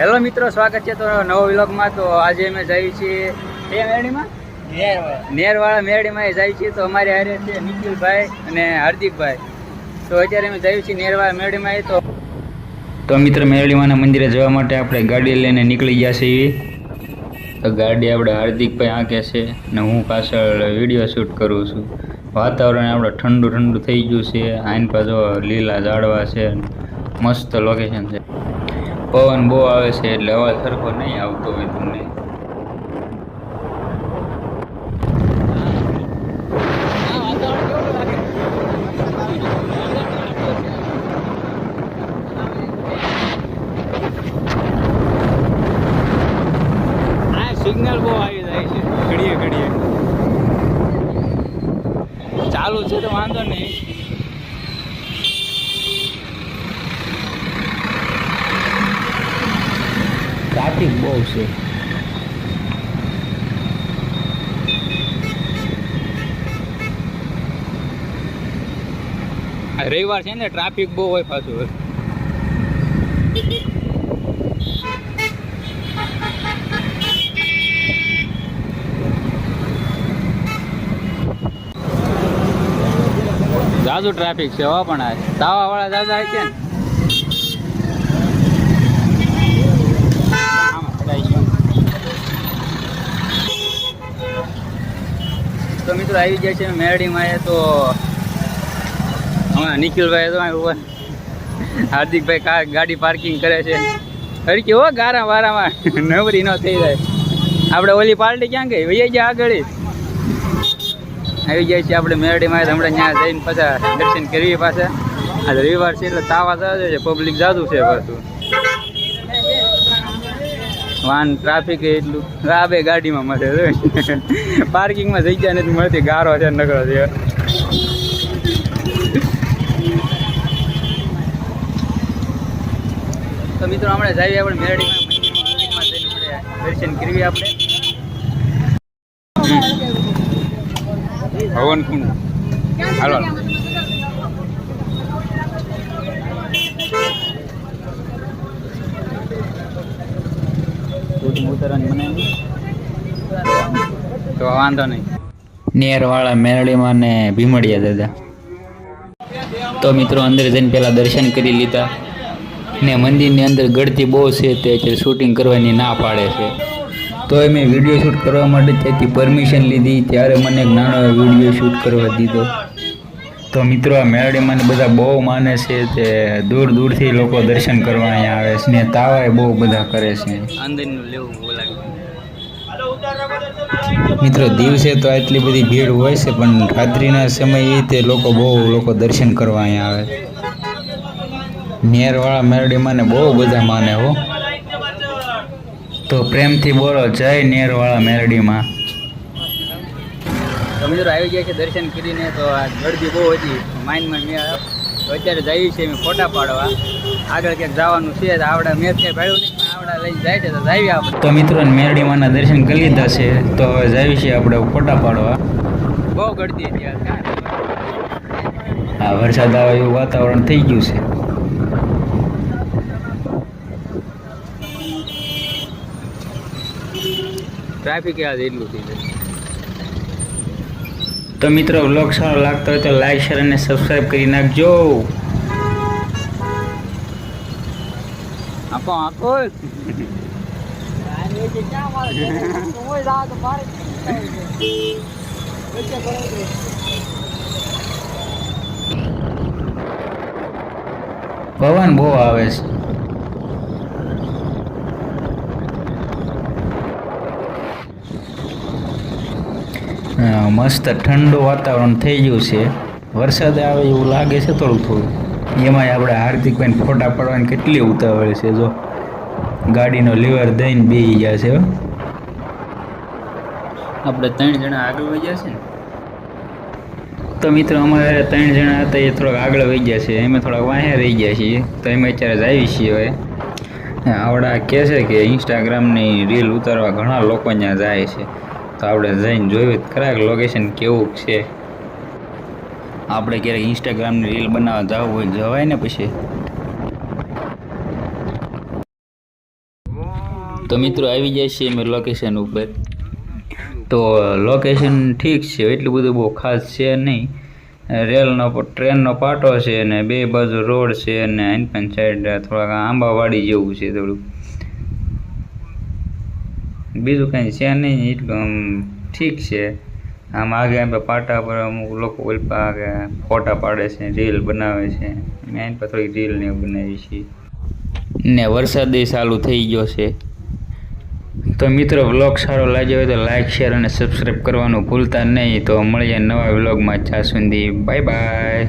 Hello મિત્રો સ્વાગત છે તો નવો વ્લોગમાં. તો આજે અમે જઈએ છીએ એ મેરડીમાં નેરવાળા મેરડીમાં એ જઈએ છીએ. તો અમારી હારે છે નિખિલભાઈ અને હાર્દિકભાઈ. તો અત્યારે અમે જઈએ છીએ નેરવાળા મેરડીમાં એ તો. તો મિત્ર મેરડીમાના મંદિરે જવા માટે આપણે ગાડી લઈને નીકળી ગયા છીએ. તો ગાડી આપણે હાર્દિકભાઈ આંકે છે ને હું પાછળ વીડિયો શૂટ કરું છું. વાતાવરણ આપણે ઠંડુ ઠંડુ થઈ ગયું છે. આઈન પાછો લીલા ઝાડવા છે. મસ્ત લોકેશન છે. પવન બહુ આવે છે એટલે અવાજ સરખો નહીં આવતો હોય તમને સિગ્નલ બહુ આવી જાય છે ઘડીએ ઘડીએ ચાલુ છે તો વાંધો નહીં. ટ્રાફિક બહુ છે. આ રવિવાર છે ને ટ્રાફિક બહુ હોય પાછું. જાજુ ટ્રાફિક છે હો પણ આ તાવા વાળા જાજા છે ને. તો મિત્રો આવી જાય છે મેરડીમાં એ તો હમણાં નિખિલભાઈ તો હાર્દિકભાઈ ગાડી પાર્કિંગ કરે છે. હરકી હો ગારા વારામાં. નવરી ન થઈ જાય. આપણે ઓલી પાર્ટી ક્યાં ગઈ? વૈયા ગયા આગળ. આવી જાય છે આપણે મેરડીમાં હમણાં ત્યાં જઈને પાછા દર્શન કરવી પાછા. આ રવિવાર છે એટલે તાવા જાજુ છે પબ્લિક જાદુ છે પાછું. વાન ટ્રાફિક એટલું. રાબે ગાડીમાં મળે પાર્કિંગમાં જગ્યા નથી મળતી, ગારો છે, નકરો છે. તો મિત્રો, હમણાં જઈએ આપણે મેરડીમાં દર્શન કરવી આપણે. હવન કુંડ હાલો. તો વાંધો નહીં. નેરવાળા મેરડીમાં ને ભીમડિયા દાદા. તો મિત્રો અંદર જઈને પહેલાં દર્શન કરી લીધા. ને મંદિરની અંદર ગળતી બહુ છે તે શૂટિંગ કરવાની ના પાડે છે. તો એ મેં વીડિયો શૂટ કરવા માટે ત્યાંથી પરમિશન લીધી. ત્યારે મને એક નાનો વીડિયો શૂટ કરવા દીધો. તો મિત્રો આ મેરડીમાં બધા બહુ માને છે તે દૂર દૂરથી લોકો દર્શન કરવા અહીંયા આવે છે ને તાવાય બહુ બધા કરે છે. મિત્રો દિવસે તો આટલી બધી ભીડ હોય છે પણ રાત્રિના સમયે તે લોકો બહુ લોકો દર્શન કરવા અહીંયા આવે. નેરવાળા મેરડીમાં ને બહુ બધા માને હો. તો પ્રેમથી બોલો જય નેરવાળા મેરડીમાં. તો મિત્રો આવી ગયા છે દર્શન કરીને તો આ ગળદી બહુ હતી માઇન્ડમાં મેં તો અત્યારે જઈએ છીએ અમે ફોટા પાડવા. આગળ ક્યાંક જવાનું છે આવડા મેં ક્યાંય ભાડ્યું નહીં પણ આવડા લઈને જાય છે તો જઈએ આપણે. તો મિત્રો મેરડીમાંના દર્શન કરી લીધા છે તો હવે જાય છીએ આપણે ફોટા પાડવા. બહુ ગળદી હતી આ વરસાદ આવે એવું વાતાવરણ થઈ ગયું છે. ટ્રાફિક યાદ એટલું થઈ જાય. તો મિત્રો વ્લોગ સારો લાગતો હોય તો લાઈક શેર અને સબસ્ક્રાઈબ કરી નાખજો. આપો આપો. પવન બહુ આવે છે હા, મસ્ત ઠંડુ વાતાવરણ થઈ ગયું છે. વરસાદ આવે એવું લાગે છે થોડું થોડું. એમાંય આપણે હાર્દિકભાઈને ફોટા પાડવાની કેટલી ઉતાવળ છે જો. ગાડીનો લીવર દઈને બેસી ગયા છે હો. આપણે ત્રણ જણા આગળ વહી ગયા છે તો મિત્રો અમારે ત્રણ જણા હતા એ થોડાક આગળ વહી ગયા છે. અમે થોડાક વાહે રહી ગયા છીએ તો એમાં અત્યારે જ આવી છીએ હવે. આવડા કહે છે કે ઇન્સ્ટાગ્રામની રીલ ઉતારવા ઘણા લોકો ત્યાં જાય છે. તો આપણે જઈને જોયું જ ખરા લોકેશન કેવું છે. આપણે ક્યારેક ઇન્સ્ટાગ્રામની રીલ બનાવવા જવું હોય જવાય ને પછી. તો મિત્રો આવી જાય છે અમે લોકેશન ઉપર. તો લોકેશન ઠીક છે, એટલું બધું બહુ ખાસ છે નહીં. રેલનો ટ્રેનનો પાટો છે અને બે બાજુ રોડ છે અને આઈન પણ સાઈડ થોડાક આંબાવાડી જેવું છે થોડું બીજું કાંઈ છે નહીં એટલું ઠીક છે. આમ આગે આપણે પાટા પર અમુક લોકો ઓલપા આગે ફોટા પાડે છે, રીલ બનાવે છે. અમે આની પર થોડીક રીલ ને એવું બનાવીએ છીએ ને વરસાદ ચાલુ થઈ ગયો છે. તો મિત્રો, વ્લોગ સારો લાગ્યો હોય તો લાઈક, શેર અને સબસ્ક્રાઈબ કરવાનું ભૂલતા નહીં. તો મળીએ નવા વ્લોગમાં. ત્યાં સુધી, બાય બાય.